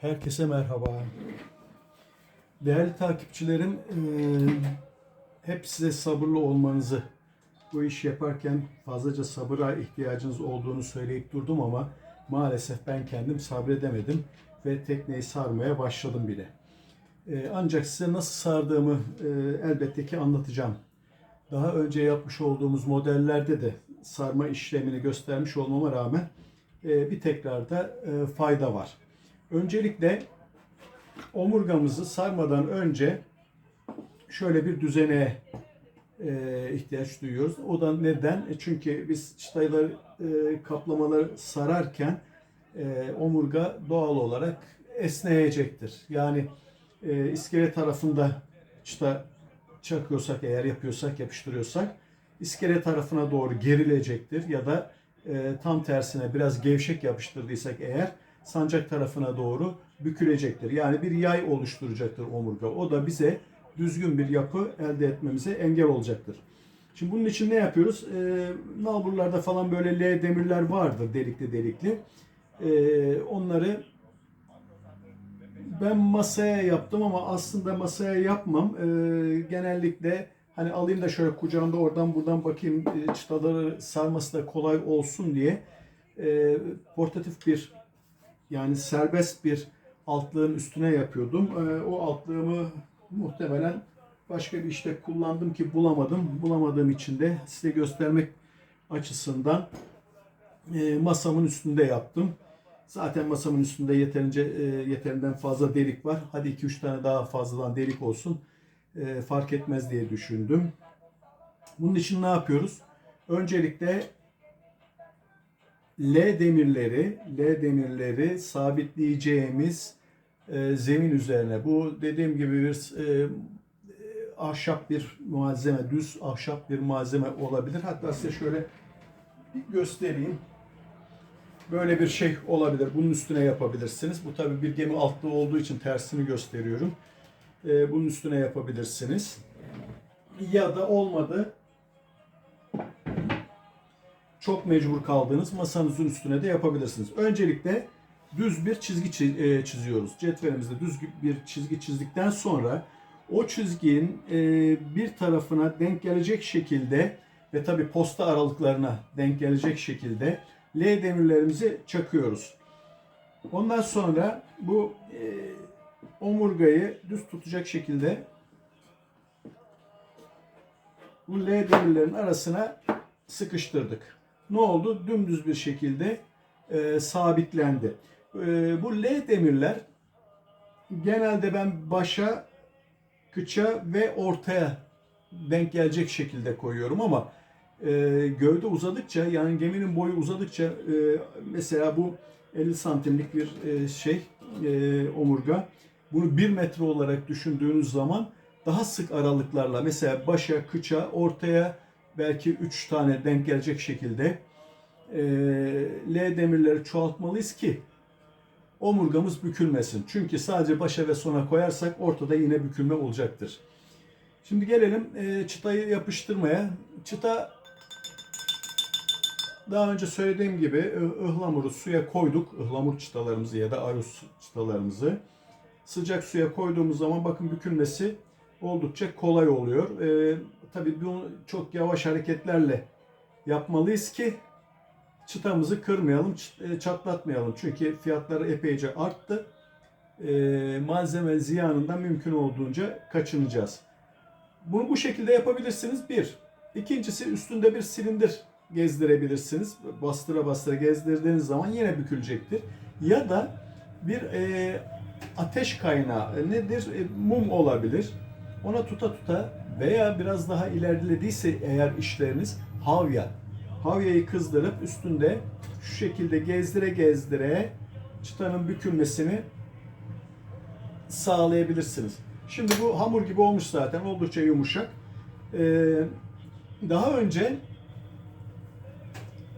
Herkese merhaba. Değerli takipçilerim, eee, hep size sabırlı olmanızı, bu iş yaparken fazlaca sabıra ihtiyacınız olduğunu söyleyip durdum ama maalesef ben kendim sabredemedim ve tekneyi sarmaya başladım bile. Eee, Ancak size nasıl sardığımı eee, elbette ki anlatacağım. Daha önce yapmış olduğumuz modellerde de sarma işlemini göstermiş olmama rağmen bir tekrarda fayda var. Öncelikle omurgamızı sarmadan önce şöyle bir düzene e, ihtiyaç duyuyoruz. O da neden? E, çünkü biz çıtayları, e, kaplamaları sararken omurga doğal olarak esneyecektir. Yani e, tarafında çıta çakıyorsak eğer yapıyorsak yapıştırıyorsak iskele tarafına doğru gerilecektir ya da tam tersine biraz gevşek yapıştırdıysak eğer sancak tarafına doğru bükülecektir. Yani bir yay oluşturacaktır omurga. O da bize düzgün bir yapı elde etmemize engel olacaktır. Şimdi bunun için ne yapıyoruz? Ee, nalburlarda falan böyle L demirler vardır delikli delikli. Ee, onları ben masaya yaptım ama aslında masaya yapmam. Ee, genellikle hani alayım da şöyle kucağımda oradan buradan bakayım e, çıtaları sarması da kolay olsun diye e, portatif bir yani serbest bir altlığın üstüne yapıyordum. Ee, o altlığımı muhtemelen başka bir işte kullandım ki bulamadım. Bulamadığım için de size göstermek açısından e, masamın üstünde yaptım. Zaten masamın üstünde yeterince e, yeterinden fazla delik var. Hadi 2-3 tane daha fazladan delik olsun. E, fark etmez diye düşündüm. Bunun için ne yapıyoruz? Öncelikle L demirleri, L demirleri sabitleyeceğimiz e, zemin üzerine. Bu dediğim gibi bir e, ahşap bir malzeme, düz ahşap bir malzeme olabilir. Hatta size şöyle bir göstereyim. Böyle bir şey olabilir. Bunun üstüne yapabilirsiniz. Bu tabi bir gemi altlığı olduğu için tersini gösteriyorum. E, bunun üstüne yapabilirsiniz. Ya da olmadı çok mecbur kaldığınız masanızın üstüne de yapabilirsiniz. Öncelikle düz bir çizgi çi- e, çiziyoruz. Cetvelimizde düz bir çizgi çizdikten sonra o çizginin e, bir tarafına denk gelecek şekilde ve tabi posta aralıklarına denk gelecek şekilde L demirlerimizi çakıyoruz. Ondan sonra bu e, omurgayı düz tutacak şekilde bu L demirlerin arasına sıkıştırdık. Ne oldu? Dümdüz bir şekilde e, sabitlendi. E, bu L demirler genelde ben başa, kıça ve ortaya denk gelecek şekilde koyuyorum ama e, gövde uzadıkça yani geminin boyu uzadıkça e, mesela bu 50 santimlik bir e, şey e, omurga bunu 1 metre olarak düşündüğünüz zaman daha sık aralıklarla mesela başa, kıça, ortaya belki 3 tane denk gelecek şekilde e, L demirleri çoğaltmalıyız ki omurgamız bükülmesin. Çünkü sadece başa ve sona koyarsak ortada yine bükülme olacaktır. Şimdi gelelim e, çıtayı yapıştırmaya. Çıta daha önce söylediğim gibi ıhlamuru suya koyduk. Ihlamur çıtalarımızı ya da arus çıtalarımızı. Sıcak suya koyduğumuz zaman bakın bükülmesi oldukça kolay oluyor. Ee, tabii bunu çok yavaş hareketlerle yapmalıyız ki çıtamızı kırmayalım, e, çatlatmayalım. Çünkü fiyatları epeyce arttı. Ee, malzeme ziyanından mümkün olduğunca kaçınacağız. Bunu bu şekilde yapabilirsiniz. Bir. İkincisi üstünde bir silindir gezdirebilirsiniz. Bastıra bastıra gezdirdiğiniz zaman yine bükülecektir. Ya da bir e, ateş kaynağı e, nedir? E, mum olabilir. Ona tuta tuta veya biraz daha ilerlediyse eğer işleriniz havya. Havyayı kızdırıp üstünde şu şekilde gezdire gezdire çıtanın bükülmesini sağlayabilirsiniz. Şimdi bu hamur gibi olmuş zaten oldukça yumuşak. Ee, daha önce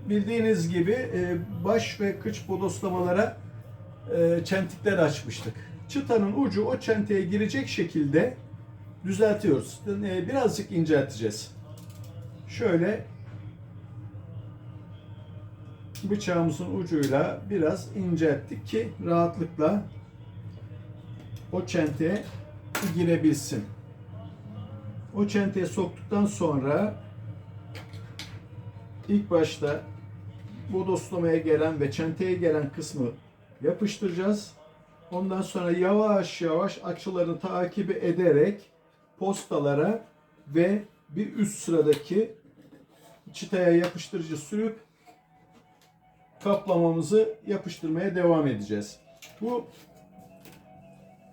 bildiğiniz gibi e, baş ve kıç bodoslamalara e, çentikler açmıştık. Çıtanın ucu o çentiğe girecek şekilde düzeltiyoruz. E, birazcık incelteceğiz. Şöyle bıçağımızın ucuyla biraz incelttik ki rahatlıkla o çenteye girebilsin. O çenteye soktuktan sonra ilk başta bu dostlamaya gelen ve çenteye gelen kısmı yapıştıracağız. Ondan sonra yavaş yavaş açılarını takibi ederek postalara ve bir üst sıradaki çıtaya yapıştırıcı sürüp kaplamamızı yapıştırmaya devam edeceğiz. Bu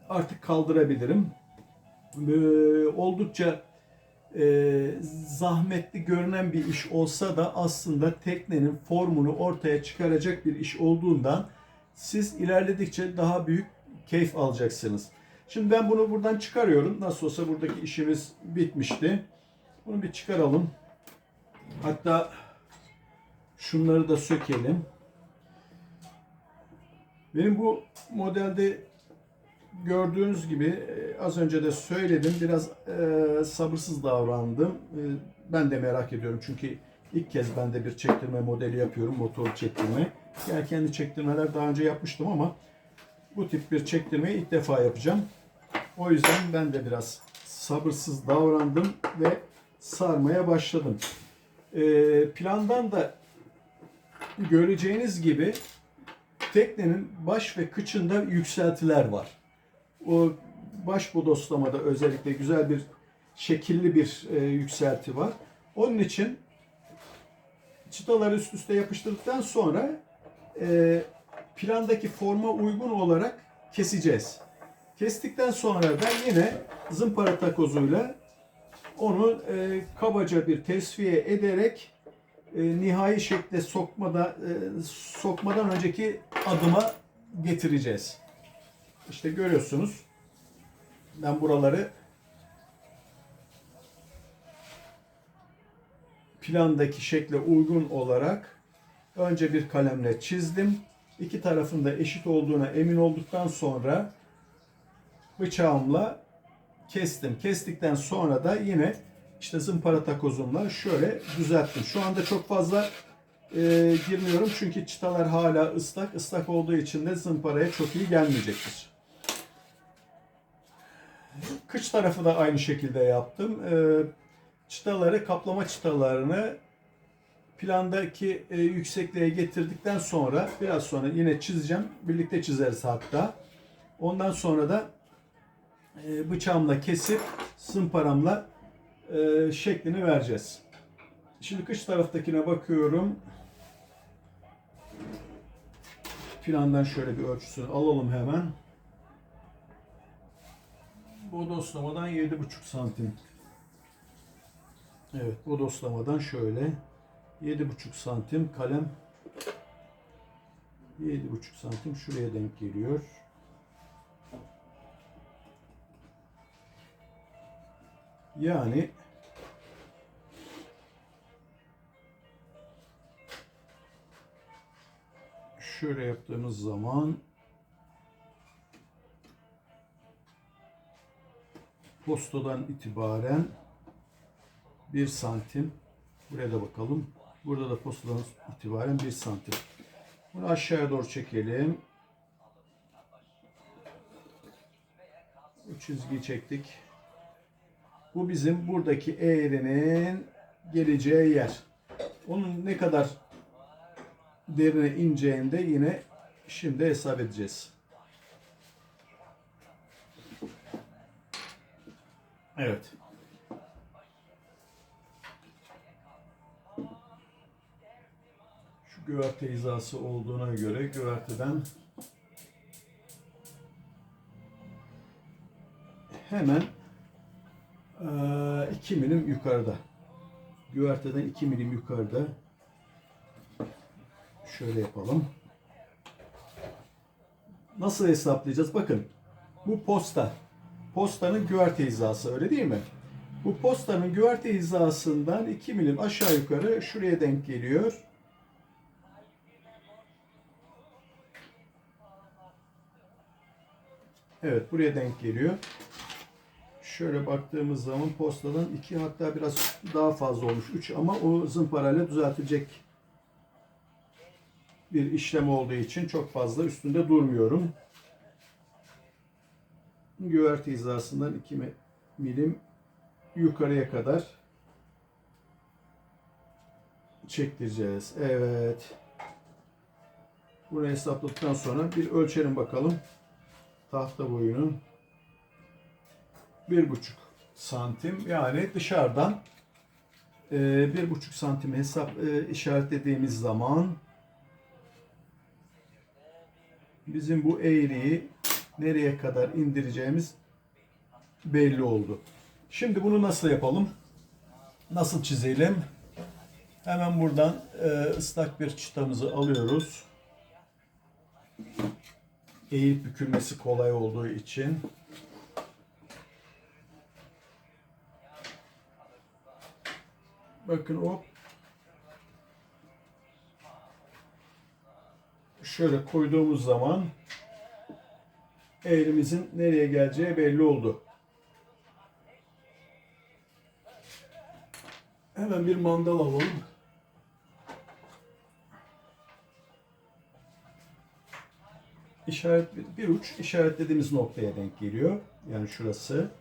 artık kaldırabilirim. Ee, oldukça e, zahmetli görünen bir iş olsa da aslında teknenin formunu ortaya çıkaracak bir iş olduğundan siz ilerledikçe daha büyük keyif alacaksınız. Şimdi ben bunu buradan çıkarıyorum. Nasıl olsa buradaki işimiz bitmişti. Bunu bir çıkaralım. Hatta şunları da sökelim. Benim bu modelde gördüğünüz gibi e, az önce de söyledim biraz e, sabırsız davrandım. E, ben de merak ediyorum çünkü ilk kez ben de bir çektirme modeli yapıyorum motor çektirme. Yani kendi çektirmeler daha önce yapmıştım ama bu tip bir çektirmeyi ilk defa yapacağım. O yüzden ben de biraz sabırsız davrandım ve sarmaya başladım. E, plandan da göreceğiniz gibi teknenin baş ve kıçında yükseltiler var. O baş bodoslamada özellikle güzel bir şekilli bir e, yükselti var. Onun için çıtaları üst üste yapıştırdıktan sonra e, plandaki forma uygun olarak keseceğiz. Kestikten sonra da yine zımpara takozuyla onu e, kabaca bir tesviye ederek e, nihai şekle sokmada e, sokmadan önceki adıma getireceğiz. İşte görüyorsunuz. Ben buraları plandaki şekle uygun olarak önce bir kalemle çizdim. İki tarafında eşit olduğuna emin olduktan sonra bıçağımla kestim. Kestikten sonra da yine işte zımpara takozumla şöyle düzelttim. Şu anda çok fazla e, girmiyorum çünkü çıtalar hala ıslak. Islak olduğu için de zımparaya çok iyi gelmeyecektir. Kıç tarafı da aynı şekilde yaptım. E, çıtaları, kaplama çıtalarını plandaki e, yüksekliğe getirdikten sonra biraz sonra yine çizeceğim. Birlikte çizeriz hatta. Ondan sonra da bıçağımla kesip zımparamla e, şeklini vereceğiz. Şimdi kış taraftakine bakıyorum. Plandan şöyle bir ölçüsünü alalım hemen. Bodoslamadan 7,5 santim. Evet, bodoslamadan şöyle 7,5 santim kalem 7,5 santim şuraya denk geliyor. Yani şöyle yaptığımız zaman postadan itibaren 1 santim buraya da bakalım. Burada da postadan itibaren 1 santim. Bunu aşağıya doğru çekelim. Bu çizgiyi çektik. Bu bizim buradaki eğrinin geleceği yer. Onun ne kadar derine ineceğini de yine şimdi hesap edeceğiz. Evet. Şu güverte hizası olduğuna göre güverteden hemen 2 milim yukarıda. Güverteden 2 milim yukarıda. Şöyle yapalım. Nasıl hesaplayacağız? Bakın bu posta. Postanın güverte hizası öyle değil mi? Bu postanın güverte hizasından 2 milim aşağı yukarı şuraya denk geliyor. Evet buraya denk geliyor. Şöyle baktığımız zaman postadan 2 hatta biraz daha fazla olmuş 3 ama o zımparayla düzeltilecek bir işlem olduğu için çok fazla üstünde durmuyorum. güverte hizasından 2 mi- milim yukarıya kadar çektireceğiz. Evet. Burayı hesapladıktan sonra bir ölçelim bakalım. Tahta boyunu. Bir buçuk santim yani dışarıdan e, bir buçuk santim hesap e, işaretlediğimiz zaman bizim bu eğriyi nereye kadar indireceğimiz belli oldu. Şimdi bunu nasıl yapalım? Nasıl çizelim? Hemen buradan e, ıslak bir çıtamızı alıyoruz. Eğip bükülmesi kolay olduğu için. Bakın o şöyle koyduğumuz zaman eğrimizin nereye geleceği belli oldu. Hemen bir mandal alalım. İşaret bir uç işaretlediğimiz noktaya denk geliyor. Yani şurası.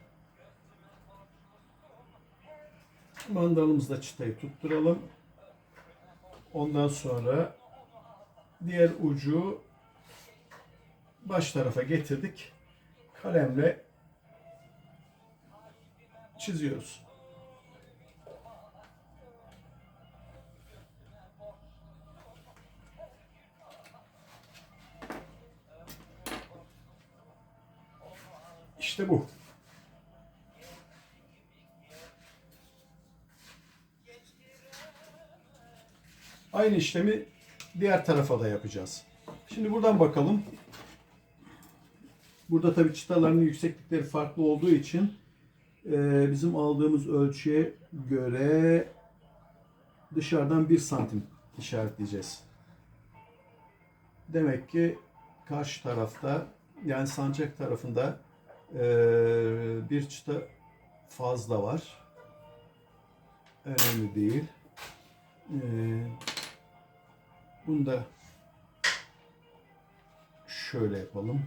Mandalımızda çıtayı tutturalım. Ondan sonra diğer ucu baş tarafa getirdik. Kalemle çiziyoruz. İşte bu. Aynı işlemi diğer tarafa da yapacağız. Şimdi buradan bakalım. Burada tabii çıtaların yükseklikleri farklı olduğu için e, bizim aldığımız ölçüye göre dışarıdan 1 santim işaretleyeceğiz. Demek ki karşı tarafta yani sancak tarafında e, bir çıta fazla var. Önemli değil. Bunu da şöyle yapalım.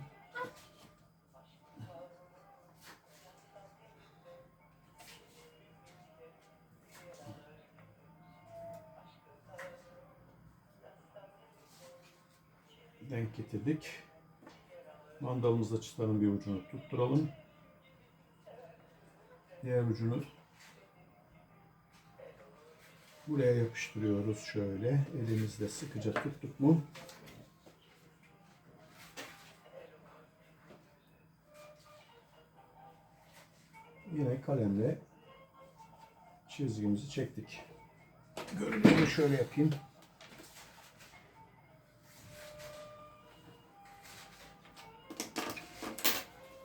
denk getirdik. Mandalımızla çıtanın bir ucunu tutturalım. Diğer ucunu buraya yapıştırıyoruz şöyle. Elimizle sıkıca tuttuk mu yine kalemle çizgimizi çektik. Görünümünü şöyle yapayım.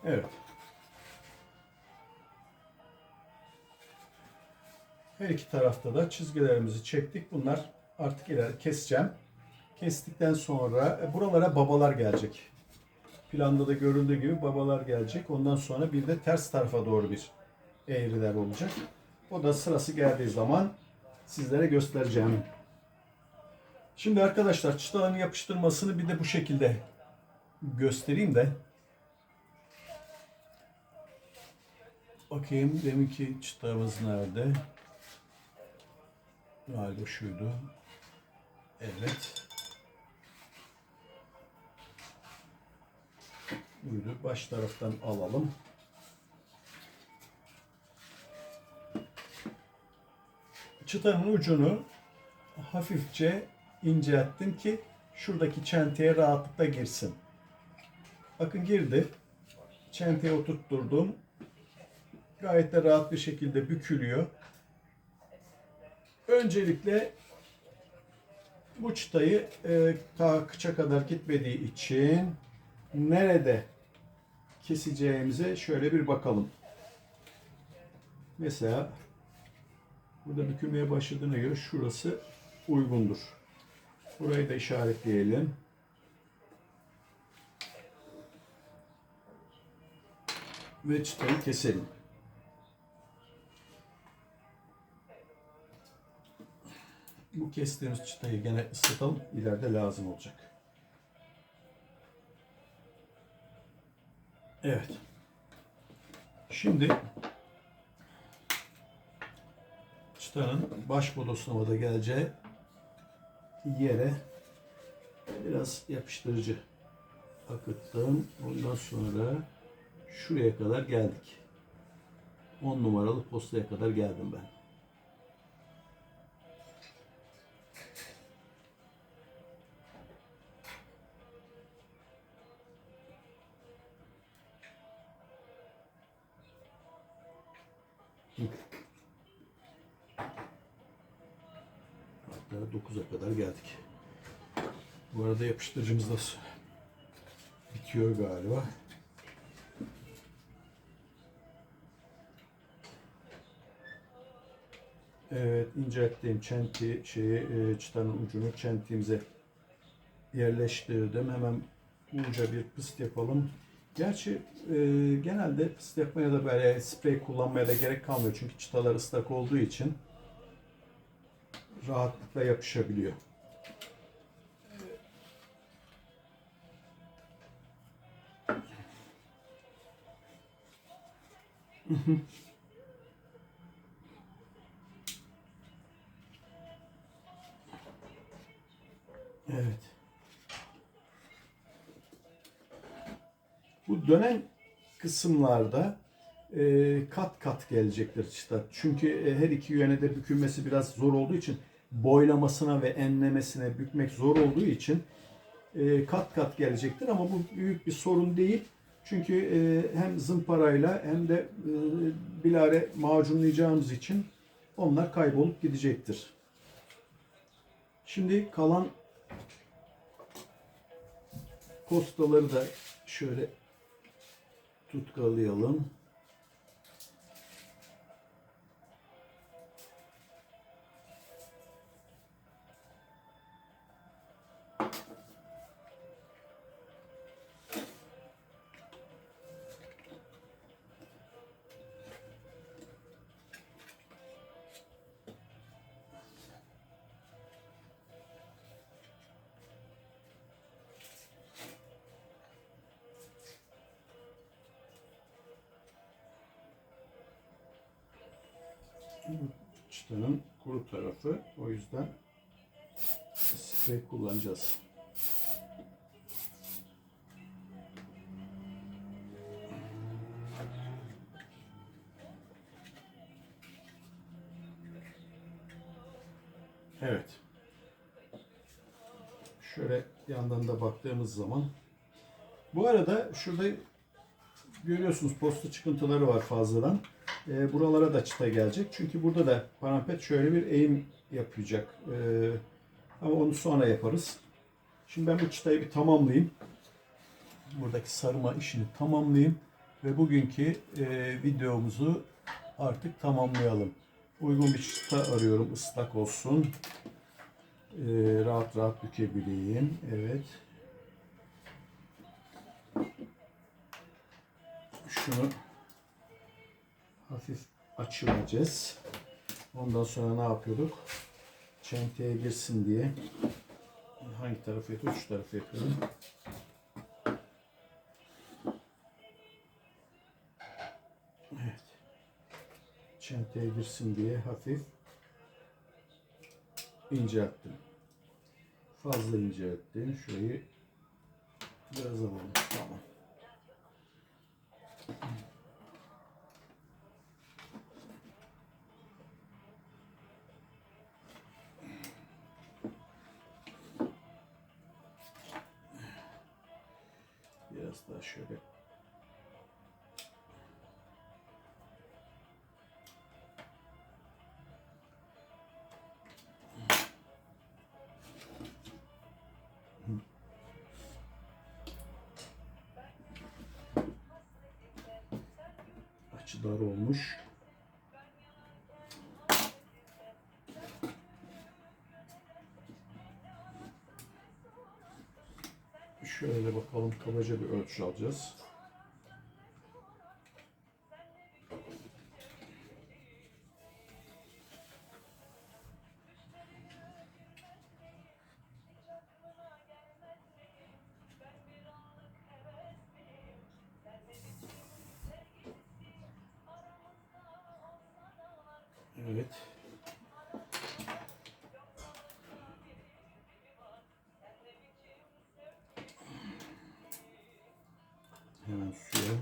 Evet. Her iki tarafta da çizgilerimizi çektik. Bunlar artık ileri keseceğim. Kestikten sonra e, buralara babalar gelecek. Planda da görüldüğü gibi babalar gelecek. Ondan sonra bir de ters tarafa doğru bir eğriler olacak. O da sırası geldiği zaman sizlere göstereceğim. Şimdi arkadaşlar çıtaların yapıştırmasını bir de bu şekilde göstereyim de Bakayım deminki çıtamız nerede? Galiba şuydu. Evet. Buydu. Baş taraftan alalım. Çıtanın ucunu hafifçe incelttim ki şuradaki çenteye rahatlıkla girsin. Bakın girdi. Çenteye oturtturdum gayet de rahat bir şekilde bükülüyor. Öncelikle bu çıtayı e, ta kıça kadar gitmediği için nerede keseceğimize şöyle bir bakalım. Mesela burada bükülmeye başladığına göre şurası uygundur. Burayı da işaretleyelim. Ve çıtayı keselim. Bu kestiğimiz çıtayı gene ısıtalım. İleride lazım olacak. Evet. Şimdi çıtanın baş bodosuna da geleceği yere biraz yapıştırıcı akıttım. Ondan sonra şuraya kadar geldik. 10 numaralı postaya kadar geldim ben. Hatta 9'a kadar geldik. Bu arada yapıştırıcımız da bitiyor galiba. Evet incelttiğim çenti şeyi e, çıtanın ucunu çentiğimize yerleştirdim. Hemen uca bir pıst yapalım. Gerçi e, genelde pıst yapmaya da böyle sprey kullanmaya da gerek kalmıyor. Çünkü çıtalar ıslak olduğu için rahatlıkla yapışabiliyor. Evet. Bu dönen kısımlarda e, kat kat gelecektir çıta. Çünkü e, her iki yöne de bükülmesi biraz zor olduğu için boylamasına ve enlemesine bükmek zor olduğu için e, kat kat gelecektir ama bu büyük bir sorun değil. Çünkü e, hem zımparayla hem de e, bilare macunlayacağımız için onlar kaybolup gidecektir. Şimdi kalan postaları da şöyle tutkalayalım. Çıtanın kuru tarafı. O yüzden sprey kullanacağız. Evet. Şöyle yandan da baktığımız zaman bu arada şurada görüyorsunuz posta çıkıntıları var fazladan. E, buralara da çıta gelecek. Çünkü burada da parampet şöyle bir eğim yapacak. E, ama onu sonra yaparız. Şimdi ben bu çıtayı bir tamamlayayım. Buradaki sarma işini tamamlayayım. Ve bugünkü e, videomuzu artık tamamlayalım. Uygun bir çıta arıyorum. ıslak olsun. E, rahat rahat bükebileyim. Evet. Şunu hafif açılacağız. Ondan sonra ne yapıyorduk? Çenteye girsin diye. Hangi tarafı yapıyoruz? Şu tarafı yapıyorum. Evet. Çenteye girsin diye hafif incelttim. Fazla incelttim. Şurayı biraz alalım. Tamam. Açı olmuş. Şöyle bakalım kabaca bir ölçü alacağız. Hemen suya.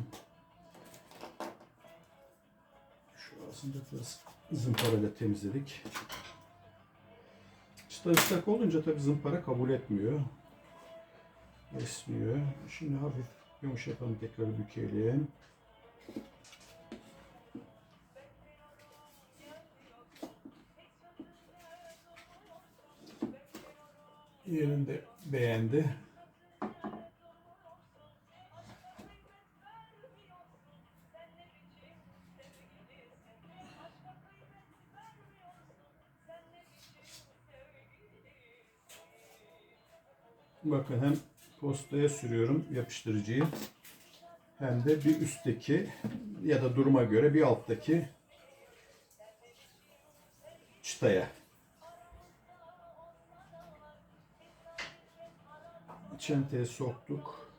Şu aslında biraz zımparayla temizledik. Çıta ıslak olunca tabi zımpara kabul etmiyor. Esmiyor. Şimdi hafif yumuşatalım tekrar bükelim. Yerinde beğendi. Bakın hem postaya sürüyorum yapıştırıcıyı hem de bir üstteki ya da duruma göre bir alttaki çıtaya. Çenteye soktuk.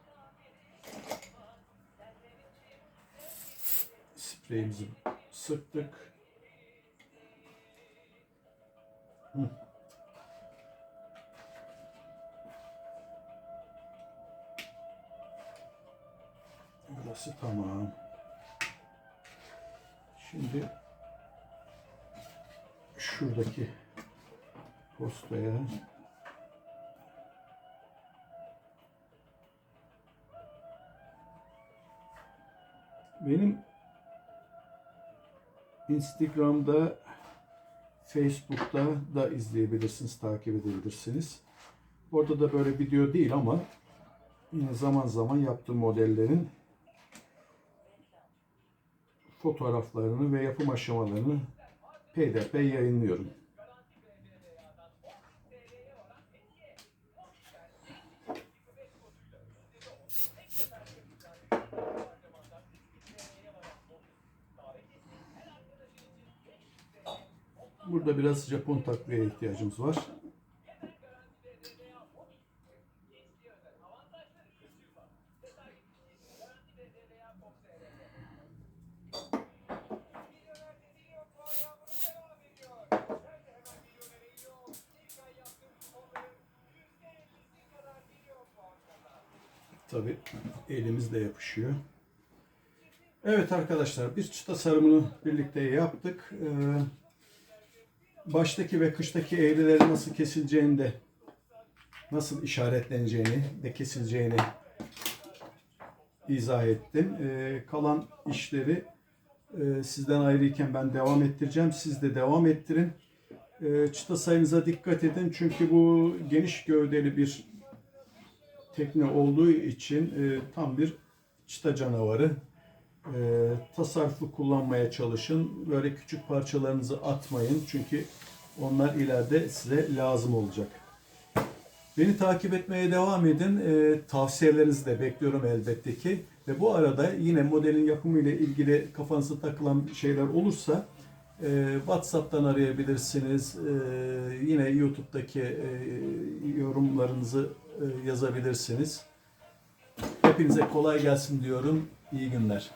Spreyimizi sıktık. Hı. Burası tamam. Şimdi şuradaki postaya benim Instagram'da Facebook'ta da izleyebilirsiniz, takip edebilirsiniz. Orada da böyle video değil ama yine zaman zaman yaptığım modellerin fotoğraflarını ve yapım aşamalarını pdf yayınlıyorum. Burada biraz Japon takviye ihtiyacımız var. Tabi elimizle yapışıyor. Evet arkadaşlar bir çıta sarımını birlikte yaptık. Ee, baştaki ve kıştaki eğrilerin nasıl kesileceğini de nasıl işaretleneceğini ve kesileceğini izah ettim. Ee, kalan işleri e, sizden ayrıyken ben devam ettireceğim. Siz de devam ettirin. Ee, çıta sayınıza dikkat edin. Çünkü bu geniş gövdeli bir tekne olduğu için e, tam bir çıta canavarı. E, tasarruflu kullanmaya çalışın. Böyle küçük parçalarınızı atmayın. Çünkü onlar ileride size lazım olacak. Beni takip etmeye devam edin. E, tavsiyelerinizi de bekliyorum elbette ki. Ve bu arada yine modelin yapımı ile ilgili kafanıza takılan şeyler olursa e, WhatsApp'tan arayabilirsiniz. E, yine YouTube'daki e, yorumlarınızı yazabilirsiniz. Hepinize kolay gelsin diyorum. İyi günler.